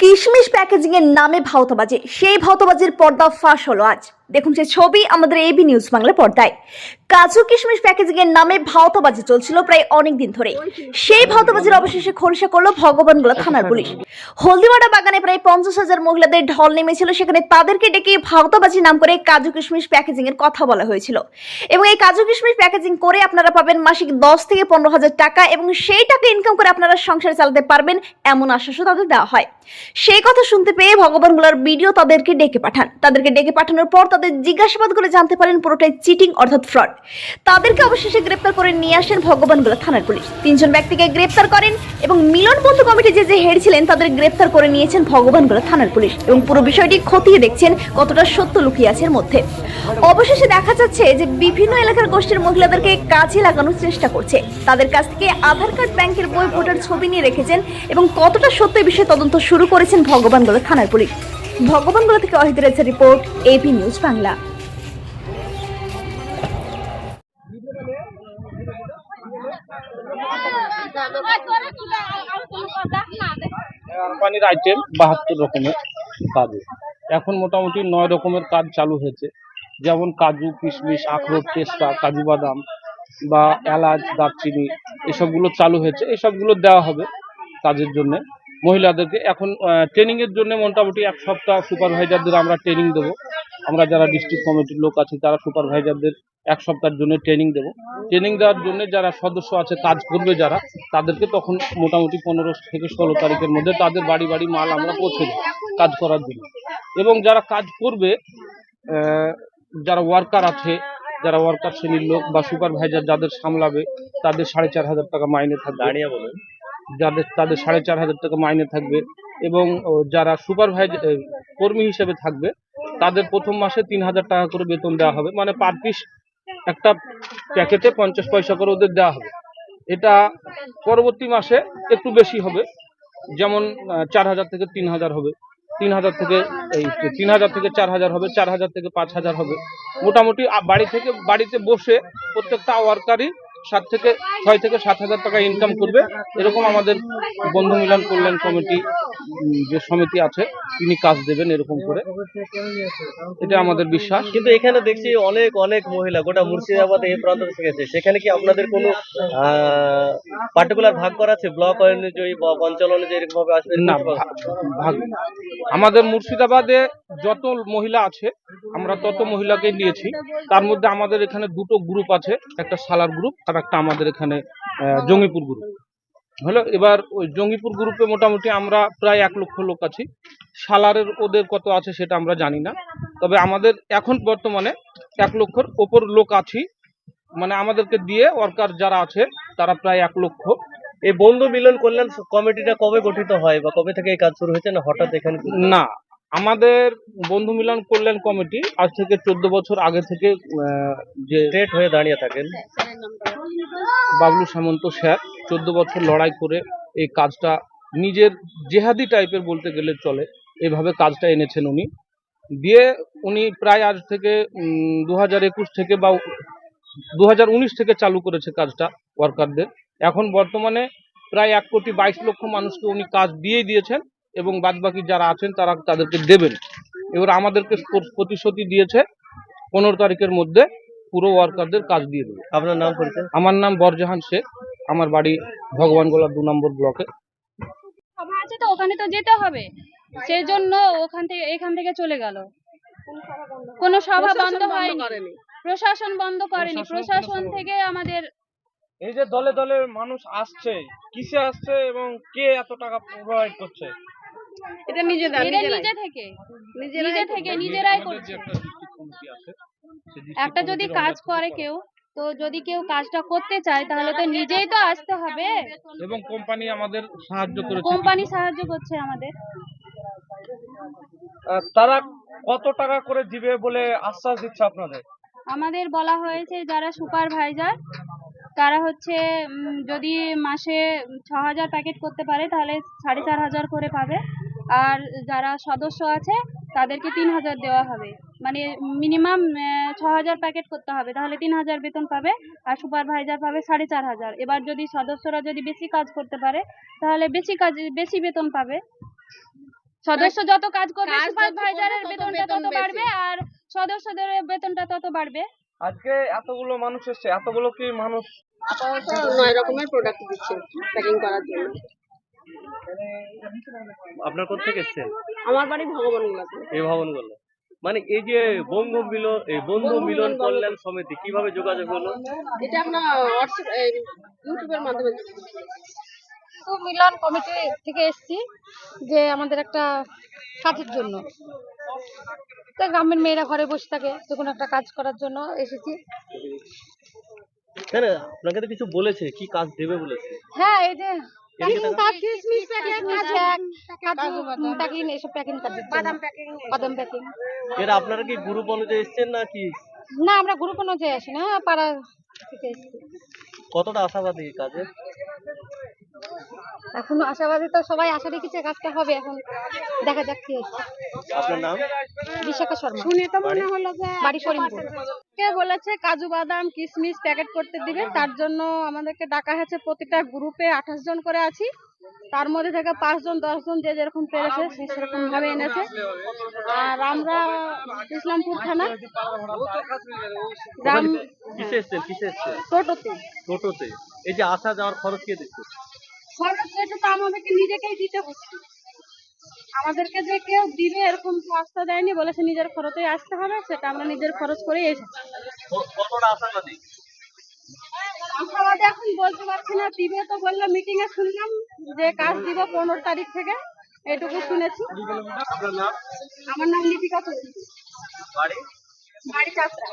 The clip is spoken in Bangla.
কিশমিশ প্যাকেজিং এর নামে ভাওতাবাজি। সেই ভাওতাবাজির পর্দা ফাঁস হলো আজ। দেখুন সে ছবি আমাদের এবি নিউজ বাংলা পর্দায়। কাজু কিশমিশ প্যাকেজিং এর নামে ভাওতাবাজি চলছিল প্রায় অনেক দিন ধরে। সেই ভাওতাবাজির অবশেষে খোলসা করল ভগবানগোলা থানার পুলিশ। হলদিমাটা বাগানে প্রায় পঞ্চাশ হাজার মহিলাদের ঢল নেমেছিল, সেখানে তাদেরকে ডেকে ভাওতাবাজি নাম করে কাজু কিশমিশ প্যাকেজিং এর কথা বলা হয়েছিল। এবং এই কাজু কিশমিশ প্যাকেজিং করে আপনারা পাবেন মাসিক দশ থেকে পনেরো হাজার টাকা এবং সেই টাকা ইনকাম করে আপনারা সংসার চালাতে পারবেন এমন আশ্বাসও তাদের দেওয়া হয়। সেই কথা শুনতে পেয়ে ভগবানগুলার ভিডিও তাদেরকে ডেকে পাঠান। তাদেরকে ডেকে পাঠানোর পর তাদের জিজ্ঞাসাবাদ করে জানতে পারেন পুরোটাই চিটিং অর্থাৎ ফ্রড। তাদেরকে অবশেষে গ্রেপ্তার করে নিয়ে আসেন ভগবানগুলা থানার পুলিশ। তিনজন ব্যক্তিকে গ্রেপ্তার করেন এবং মিলন বন্ধু কমিটি যে যে হেড ছিলেন তাদের গ্রেপ্তার করে নিয়েছেন ভগবানগুলা থানার পুলিশ এবং পুরো বিষয়টি খতিয়ে দেখছেন কতটা সত্য লুকিয়ে আছে এর মধ্যে। অবশেষে দেখা যাচ্ছে যে বিভিন্ন এলাকার গোষ্ঠীর মহিলাদেরকে কাজে লাগানোর চেষ্টা করছে। তাদের কাছ থেকে আধার কার্ড, ব্যাংকের বই, ভোটার ছবি নিয়ে রেখেছেন এবং কতটা সত্য বিষয়ে তদন্ত শুরু করেছেন ভগবানগোলা থানার পুলিশ। ভগবানগোলা থেকে অহিত রয়েছে report AP news Bangla. Item বাহাত্তর রকমের কাজু এখন মোটামুটি নয় রকমের কাজ চালু হয়েছে। যেমন কাজু, কিশমিশ, আখরোট পেস্তা কাজু বাদাম বা এলাচ, দারচিনি, এসবগুলো চালু হয়েছে। এসবগুলো দেওয়া হবে কাজের জন্য। মহিলাদেরকে এখন ট্রেনিং এর জন্য মোটামুটি এক সপ্তাহ সুপারভাইজারদের আমরা ট্রেনিং দেবো। আমরা যারা ডিস্ট্রিক্ট কমিটির লোক আছে, তারা সুপারভাইজারদের এক সপ্তাহের জন্য ট্রেনিং দেবো। ট্রেনিং দেওয়ার জন্য যারা সদস্য আছে, কাজ করবে যারা, তাদেরকে তখন মোটামুটি পনেরো থেকে ষোলো তারিখের মধ্যে তাদের বাড়ি বাড়ি মাল আমরা পৌঁছে দেবো কাজ করার জন্য। এবং যারা কাজ করবে যারা ওয়ার্কার আছে, যারা ওয়ার্কার শ্রেণির লোক বা সুপারভাইজার যাদের সামলাবে, তাদের সাড়ে চার হাজার টাকা মাইনে থাকবে। দাঁড়িয়ে বলুন। যাদের, তাদের সাড়ে চার হাজার টাকা মাইনে থাকবে এবং যারা সুপারভাইজার কর্মী হিসেবে থাকবে, তাদের প্রথম মাসে তিন হাজার টাকা করে বেতন দেওয়া হবে। মানে পার পিস একটা প্যাকেটে পঞ্চাশ পয়সা করে ওদের দেওয়া হবে। এটা পরবর্তী মাসে একটু বেশি হবে। যেমন চার হাজার থেকে তিন হাজার হবে। তিন হাজার থেকে, এই, তিন হাজার থেকে চার হাজার হবে, চার হাজার থেকে পাঁচ হাজার হবে। মোটামুটি বাড়ি থেকে, বাড়িতে বসে প্রত্যেকটা ওয়ার্কারই সাত থেকে ছয় থেকে সাত হাজার টাকা ইনকাম করবে। এরকম আমাদের বন্ধু মিলন কল্যাণ কমিটি যে সমিতি আছে তিনি কাজ দেবেন এরকম করে। এটা আমাদের বিশ্বাস। কিন্তু এখানে দেখছি অনেক অনেক মহিলা গোটা মুর্শিদাবাদ এই প্রান্ত থেকে সেখানে কি আপনাদের কোনো পার্টিকুলার ভাগ করা আছে? ব্লক অনুযায়ী বা অঞ্চল অনুযায়ী এরকম ভাবে আসবে না ভাগ। আমাদের মুর্শিদাবাদে যত মহিলা আছে আমরা তত মহিলাকে নিয়েছি। তার মধ্যে আমাদের এখানে দুটো গ্রুপ আছে একটা সালার গ্রুপ আর একটা আমাদের এখানে জঙ্গিপুর গ্রুপ হলো এবার ওই জঙ্গিপুর গ্রুপে মোটামুটি আমরা প্রায় এক লক্ষ লোক আছি। সালারের ওদের কত আছে সেটা আমরা জানি না। তবে আমাদের এখন বর্তমানে এক লক্ষর ওপর লোক আছি। মানে আমাদেরকে দিয়ে ওয়ার্কার যারা আছে তারা প্রায় এক লক্ষ। এই বন্ধু মিলন কল্যাণ কমিটিটা কবে গঠিত হয় বা কবে থেকে এই কাজ শুরু হয়েছে না হঠাৎ এখানে? না আমাদের বন্ধু মিলন কল্যাণ কমিটি আজ থেকে চোদ্দ বছর আগে থেকে যে স্টেট হয়ে দাঁড়িয়ে থাকেন। বাবলু সামন্ত স্যার চোদ্দ বছর লড়াই করে এই কাজটা নিজের জেহাদি টাইপের বলতে গেলে চলে এভাবে কাজটা এনেছেন উনি। দিয়ে উনি প্রায় আজ থেকে দু হাজার একুশ থেকে বা দু হাজার উনিশ থেকে চালু করেছে কাজটা ওয়ার্কারদের এখন বর্তমানে প্রায় এক কোটি বাইশ লক্ষ মানুষকে উনি কাজ দিয়েই দিয়েছেন। এবং বাদবাকি যারা আছেন তারা তাদেরকে দেবেন। এবার আমাদেরকে প্রতিশ্রুতি দিয়েছে পনেরো তারিখের মধ্যে পুরো ওয়ার্কারদের কাজ দিয়ে দেবে। আপনার নাম পরিচয়? আমার নাম বরজাহান শেখ। আমার বাড়ি ভগবান ভগবানগোলা দু নম্বর ব্লকে। সভা আছে তো ওখানে তো যেতে হবে। সেই জন্য ওখান থেকে এখান থেকে চলে গেল। কোনো সভা বন্ধ হয়নি। প্রশাসন বন্ধ করেনি। প্রশাসন থেকে আমাদের এই যে দলে দলে মানুষ আসছে কিসে আসছে এবং কে এত টাকা প্রোভাইড করছে? এটা নিজেদের এরা নিজে থেকে। নিজে থেকে নিজেরাই করছে একটা যদি কাজ করে কেউ তো যদি কেউ কাজটা করতে চায় তাহলে তো নিজেই তো আসতে হবে। এবং কোম্পানি আমাদের সাহায্য করেছে। কোম্পানি সাহায্য করছে আমাদের। তারা কত টাকা করে দিবে বলে আশ্বাস দিচ্ছে আপনাদের? আমাদের বলা হয়েছে যারা সুপারভাইজার তারা হচ্ছে যদি মাসে ছ হাজার প্যাকেট করতে পারে তাহলে সাড়ে চার হাজার করে পাবে। আর যারা সদস্য আছে তাদেরকে তিন হাজার দেওয়া হবে। মানে মিনিমাম ছ হাজার প্যাকেট করতে হবে। তাহলে তিন হাজার বেতন পাবে আর সুপারভাইজার পাবে সাড়ে চার হাজার। এবার যদি সদস্যরা যদি বেশি কাজ করতে পারে তাহলে বেশি কাজ বেশি বেতন পাবে। সদস্য যত কাজ করবে সুপারভাইজারের বেতনটা তত বাড়বে আর সদস্যদের বেতনটা তত বাড়বে। আজকে এতগুলো মানুষ এসছে এতগুলো কি মানুষ? নয় রকমের প্রোডাক্ট দিচ্ছে প্যাকিং করার জন্য। আপনার কোথেকে এসছেন আমার বাড়ি ভগবানগুলাতে এই ভবনগুলো মানে এই যে বঙ্গ মিলন এই বন্ধু মিলন কল্যাণ সমিতি কীভাবে যোগাযোগ হলো? এটা আপনার হোয়াটসঅ্যাপ এই, ইউটিউবের মাধ্যমে তো মিলন কমিটি থেকে এসেছি যে আমাদের একটা কাজের জন্য। তো গ্রামের মেয়েরা ঘরে বসে থাকে যে কোনো একটা কাজ করার জন্য এসেছি। কেন আপনাকে তো কিছু বলেছে কি কাজ দেবে বলেছে? হ্যাঁ এই যে এদিকে প্যাকিং তাকান। কাজ কিশমিশ প্যাকিং কাজু প্যাকিং এসব প্যাকিং কাজের বাদাম প্যাকিং বাদাম প্যাকিং এরা আপনারা কি গ্রুপ অনুযায়ী এসছেন না কি না আমরা গ্রুপ অনুযায়ী আসি না পাড়া থেকে এসেছি। কতটা আশাবাদী কাজে এখন আশাবাদী তো সবাই আশা রেখেছে কাজটা হবে এখন দেখা যাক কি হচ্ছে। আপনার নাম? বিশাখা শর্মা। শুনে তো মনে হলো যে বাড়ি করিমপুর কে বলেছে কাজু বাদাম কিশমিশ প্যাকেট করতে দিবে তার জন্য আমাদেরকে ডাকা হয়েছে প্রতিটা গ্রুপে আঠাশ জন করে আছি। তার মধ্যে থেকে পাঁচজন দশজন যে যেরকম পেরেছে সে সেরকম ভাবে এনেছে। আর আমরা ইসলামপুর থানা গ্রাম টোটোতে। টোটোতে। এই যে আসা যাওয়ার খরচ কে দিচ্ছে? খরচ এটা তো আমাদেরকে নিজেকেই দিতে হচ্ছে আমাদেরকে যে কেউ দিবে এরকম আস্থা দেয়নি বলেছে নিজের খরচেই আসতে হবে সেটা আমরা নিজের খরচ করেই এসেছি। আশাবাদী? এখন বলতে পারছি না টিভিতে তো বলল মিটিং এ শুনলাম যে কাজ দিব পনেরো তারিখ থেকে এটুকু শুনেছি। আমার নাম লিপিকা বাড়ি? বাড়ি চাষরা